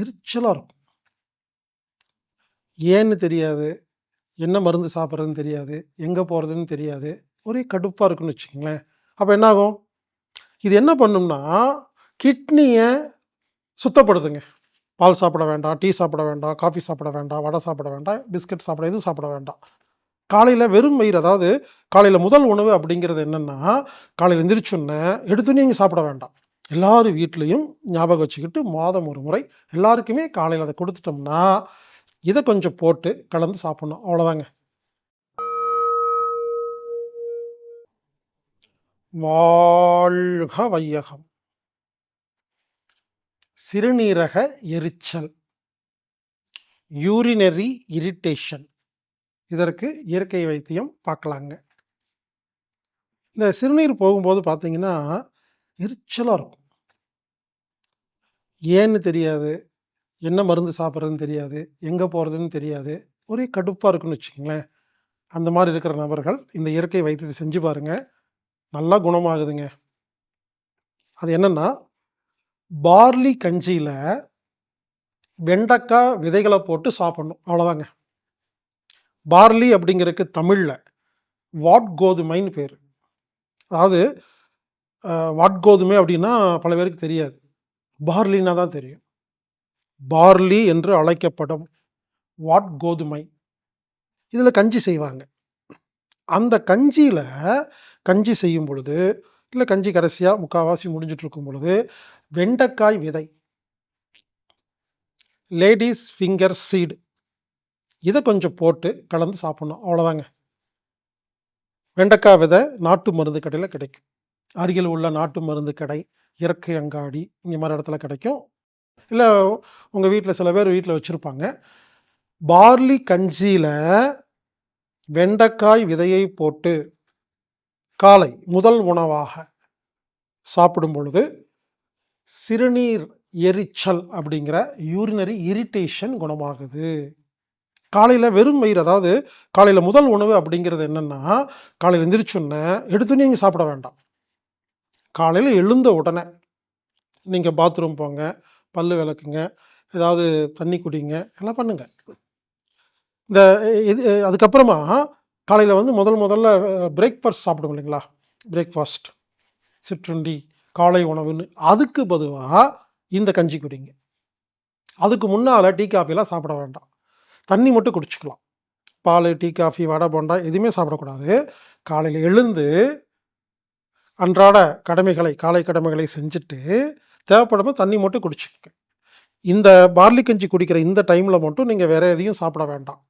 எரிச்சலாக இருக்கும். ஏன்னு தெரியாது. என்ன மருந்து சாப்பிட்றதுன்னு தெரியாது. எங்கே போகிறதுன்னு தெரியாது. ஒரே கடுப்பாக இருக்குன்னு வச்சுக்கோங்களேன் அப்போ என்னாகும் இது என்ன பண்ணும்னா, கிட்னியை சுத்தப்படுத்துங்க. பால் சாப்பிட வேண்டாம், டீ சாப்பிட வேண்டாம், காஃபி சாப்பிட வேண்டாம், வடை சாப்பிட வேண்டாம், பிஸ்கட் சாப்பிட எதுவும் சாப்பிட வேண்டாம். காலையில் வெறும் வயிறு அதாவது காலையில் முதல் உணவு அப்படிங்கிறது என்னென்னா காலையில் எந்திரிச்சோன்னே எடுத்துன்னு நீங்கள் சாப்பிட வேண்டாம். எல்லார் வீட்லேயும் ஞாபகம் வச்சுக்கிட்டு மாதம் ஒரு முறை எல்லாருக்குமே காலையில் அதை கொடுத்துட்டோம்னா இதை கொஞ்சம் போட்டு கலந்து சாப்பிட்ணும் அவ்வளோதாங்க. வாழ்க வையகம். சிறுநீரக எரிச்சல். Urinary irritation. இதற்கு இயற்கை வைத்தியம் பார்க்கலாங்க. இந்த சிறுநீர் போகும்போது பார்த்தீங்கன்னா, எரிச்சலாக இருக்கும். ஏன்னு தெரியாது. என்ன மருந்து சாப்பிட்றதுன்னு தெரியாது. எங்க போறதுன்னு தெரியாது. ஒரே கடுப்பா இருக்குன்னு வச்சுக்கங்களேன். அந்த மாரி இருக்கிற நபர்கள் இந்த இயற்கை வைத்தியத்தை செஞ்சு பாருங்க. நல்லா குணமாகுதுங்க. அது என்னன்னா, பார்லி கஞ்சியில வெண்டைக்காய் விதைகள போட்டு சாப்பிடணும். அவ்வளோதாங்க. பார்லி அப்படிங்கிறதுக்கு தமிழ்ல வாட் கோதுமைன்னு பேரு. அதாவது அ வாட் கோதுமை அப்படின்னா பல பேருக்கு தெரியாது. பார்லின்னா தான் தெரியும். பார்லி என்று அழைக்கப்படும் வாட் கோதுமை. இதில் கஞ்சி செய்வாங்க. அந்த கஞ்சியில் கஞ்சி செய்யும் பொழுது, இல்லை கஞ்சி கடைசியாக முக்காவாசி முடிஞ்சிட்ருக்கும் பொழுது, வெண்டைக்காய் விதை. லேடிஸ் ஃபிங்கர் சீடு இதை கொஞ்சம் போட்டு கலந்து சாப்பிட்ணும் அவ்வளோதாங்க. வெண்டைக்காய் விதை நாட்டு மருந்து கடையில் கிடைக்கும். அருகில் உள்ள நாட்டு மருந்து கடை, இயற்கை அங்காடி இந்த மாதிரி இடத்துல கிடைக்கும். இல்லை உங்கள் வீட்டில் சில பேர் வீட்டில் வச்சுருப்பாங்க பார்லி கஞ்சியில் வெண்டைக்காய் விதையை போட்டு காலை முதல் உணவாக சாப்பிடும் பொழுது, சிறுநீர் எரிச்சல் அப்படிங்கிற யூரினரி இரிட்டேஷன் குணமாகுது. காலையில் வெறும் வயிறு அதாவது காலையில் முதல் உணவு அப்படிங்கிறது என்னென்னா காலையில் எந்திரிச்சோன்னே எடுத்தோனே நீங்கள் சாப்பிட வேண்டாம். காலையில் எழுந்த உடனே நீங்கள் பாத்ரூம் போங்க, பல்லு விளக்குங்க, ஏதாவது தண்ணி குடிங்க, எல்லாம் பண்ணுங்க. இந்த இது அதுக்கப்புறமா காலையில் வந்து முதல் முதல்ல பிரேக்ஃபாஸ்ட் சாப்பிடும் இல்லைங்களா? பிரேக்ஃபாஸ்ட், சிற்றுண்டி, காலை உணவுன்னு அதுக்கு பொதுவாக இந்த கஞ்சி குடிங்க. அதுக்கு முன்னால் டீ, காஃபிலாம் சாப்பிட வேண்டாம். தண்ணி மட்டும் குடிச்சுக்கலாம். பால் டீ, காஃபி, வடை, போண்டா எதுவுமே சாப்பிடக்கூடாது. காலையில் எழுந்து அன்றாட கடமைகளை, காலை கடமைகளை செஞ்சுட்டு, தேவைப்படாமல் தண்ணி மட்டும் குடிச்சுக்கங்க. இந்த பார்லி கஞ்சி குடிக்கிற இந்த டைமில் மட்டும் நீங்கள் வேறு எதையும் சாப்பிட வேண்டாம்.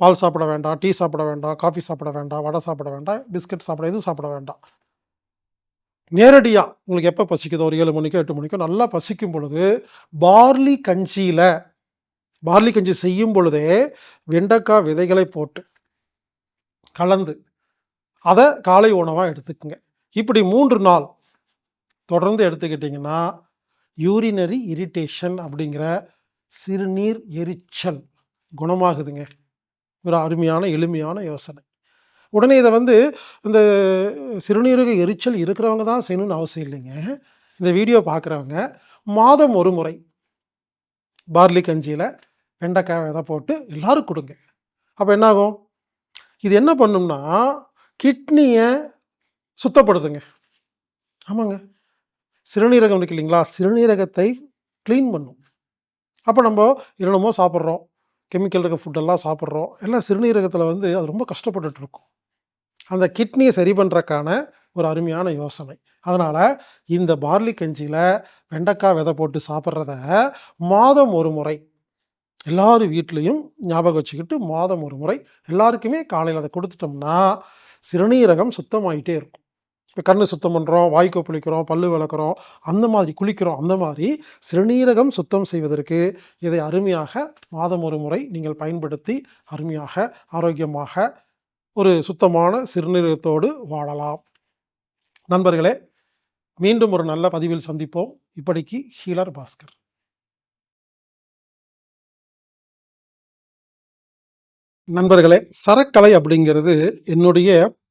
பால் சாப்பிட வேண்டாம், டீ சாப்பிட வேண்டாம், காஃபி சாப்பிட வேண்டாம், வடை சாப்பிட வேண்டாம், பிஸ்கட் சாப்பிட எதுவும் சாப்பிட வேண்டாம். நேரடியாக உங்களுக்கு எப்போ பசிக்குதோ ஒரு ஏழு மணிக்கோ, எட்டு மணிக்கோ நல்லா பசிக்கும் பொழுது, பார்லி கஞ்சியில் பார்லி கஞ்சி செய்யும் பொழுதே வெண்டைக்காய் விதைகளை போட்டு கலந்து, அதை காலை உணவாக எடுத்துக்கங்க. இப்படி மூன்று நாள் தொடர்ந்து எடுத்துக்கிட்டிங்கன்னா யூரினரி இரிட்டேஷன் அப்படிங்கிற சிறுநீர் எரிச்சல் குணமாகுதுங்க. ஒரு அருமையான, எளிமையான யோசனை. உடனே இதை வந்து இந்த சிறுநீரக எரிச்சல் இருக்கிறவங்க தான் செய்யணும்னு அவசியம் இல்லைங்க. இந்த வீடியோ பார்க்குறவங்க மாதம் ஒரு முறை பார்லி கஞ்சியில் வெண்டைக்காய் விதை போட்டு எல்லாரும் கொடுங்க அப்போ என்னாகும் இது என்ன பண்ணும்னா, கிட்னியை சுத்தப்படுத்துங்க. ஆமாங்க. சிறுநீரகம் இருக்கு இல்லைங்களா? சிறுநீரகத்தை க்ளீன் பண்ணும். அப்போ நம்ம என்னென்னமோ சாப்பிட்றோம் கெமிக்கல் இருக்க ஃபுட்டெல்லாம் சாப்பிட்றோம் எல்லாம் சிறுநீரகத்தில் வந்து அது ரொம்ப கஷ்டப்பட்டுட்டு இருக்கும். அந்த கிட்னியை சரி பண்ணுறக்கான ஒரு அருமையான யோசனை. அதனால் இந்த பார்லி கஞ்சியில் வெண்டைக்காய் விதை போட்டு சாப்பிட்றத மாதம் ஒரு முறை எல்லார் வீட்லேயும் ஞாபகம் வச்சுக்கிட்டு மாதம் ஒரு முறை எல்லாருக்குமே காலையில் அதை கொடுத்துட்டோம்னா சிறுநீரகம் சுத்தமாயிட்டே இருக்கும். இப்போ கண்ணு சுத்தம் பண்ணுறோம் வாய்க்கு புளிக்கிறோம் பல்லு விளக்குறோம், அந்த மாதிரி குளிக்கிறோம். அந்த மாதிரி சிறுநீரகம் சுத்தம் செய்வதற்கு இதை அருமையாக மாதம் ஒரு முறை நீங்கள் பயன்படுத்தி அருமையாக, ஆரோக்கியமாக ஒரு சுத்தமான சிறுநீரகத்தோடு வாழலாம். நண்பர்களே, மீண்டும் ஒரு நல்ல பதிவில் சந்திப்போம். இப்படிக்கு ஹீலர் பாஸ்கர். நண்பர்களே, சரக்கலை அப்படிங்கிறது என்னுடைய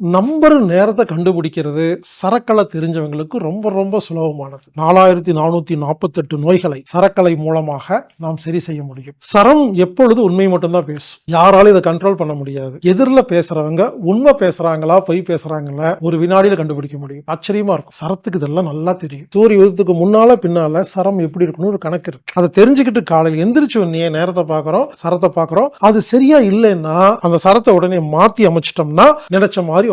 நம்பர் நேரத்தை கண்டுபிடிக்கிறது சரக்கலை தெரிஞ்சவங்களுக்கு ரொம்ப ரொம்ப சுலபமானது. நாலாயிரத்தி நானூற்றி நாற்பத்தெட்டு நோய்களை சரக்கலை மூலமாக நாம் சரி செய்ய முடியும். சரம் எப்பொழுது உண்மை மட்டும்தான் பேசும். யாராலும் இதை கண்ட்ரோல் பண்ண முடியாது. எதிரில் பேசுறவங்க உண்மை பேசுறாங்களா பொய் பேசுறாங்களா ஒரு வினாடியில கண்டுபிடிக்க முடியும். ஆச்சரியமா இருக்கும். சரத்துக்கு இதெல்லாம் நல்லா தெரியும். சூரிய உதயத்துக்கு முன்னால பின்னால சரம் எப்படி இருக்கணும் ஒரு கணக்கு இருக்கு. அதை தெரிஞ்சுக்கிட்டு காலையில் எந்திரிச்சு உடனே நேரத்தை பார்க்குறோம் சரத்தை பார்க்கறோம். அது சரியா இல்லைன்னா அந்த சரத்தை உடனே மாற்றி அமைச்சிட்டோம்னா நினைச்ச மாதிரி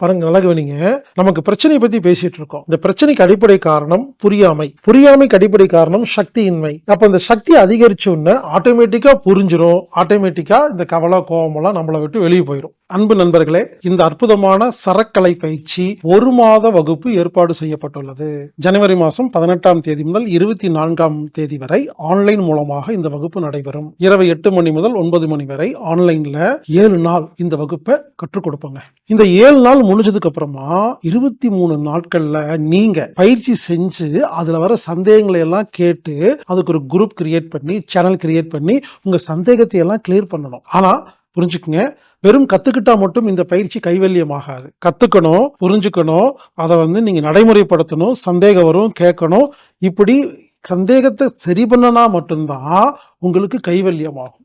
பாருங்க நல்லா நமக்கு பிரச்சனையை பத்தி பேசிட்டு இருக்கோம். இந்த பிரச்சனைக்கு அடிப்படை காரணம் புரியாமை. புரியாமைக்கு அடிப்படை காரணம் சக்தியின்மை. அப்ப இந்த சக்தி அதிகரிச்ச உடனே ஆட்டோமேட்டிக்கா புரிஞ்சிடும் ஆட்டோமேட்டிக்கா இந்த கவலை கோபமெல்லாம் நம்மளை விட்டு வெளியே போயிடும் அன்பு நண்பர்களே இந்த அற்புதமான சரக்கலை பயிற்சி ஒரு மாத வகுப்பு ஏற்பாடு செய்யப்பட்டுள்ளது. ஜனவரி மாதம் பதினெட்டாம் தேதி முதல் இருபத்தி நான்காம் தேதி வரை ஆன்லைன் மூலமாக இந்த வகுப்பு நடைபெறும். இரவு எட்டு மணி முதல் ஒன்பது மணி வரை ஆன்லைன்ல ஏழு நாள் இந்த வகுப்பை கற்றுக் கொடுப்போங்க. இந்த ஏழு நாள் முடிஞ்சதுக்கு அப்புறமா இருபத்தி மூணு நாட்கள்ல நீங்க பயிற்சி செஞ்சு அதுல வர சந்தேகங்களை எல்லாம் கேட்டு அதுக்கு ஒரு குரூப் கிரியேட் பண்ணி சேனல் கிரியேட் பண்ணி உங்க சந்தேகத்தை எல்லாம் கிளியர் பண்ணணும். ஆனா புரிஞ்சுக்குங்க. வெறும் கத்துக்கிட்டா மட்டும் இந்த பயிற்சி கைவல்யமாகாது. கத்துக்கணும் புரிஞ்சுக்கணும் அதை வந்து நீங்க நடைமுறைப்படுத்தணும் சந்தேகம் வரும் கேட்கணும். இப்படி சந்தேகத்தை சரி பண்ணனா மட்டும்தான் உங்களுக்கு கைவல்யமாகும்.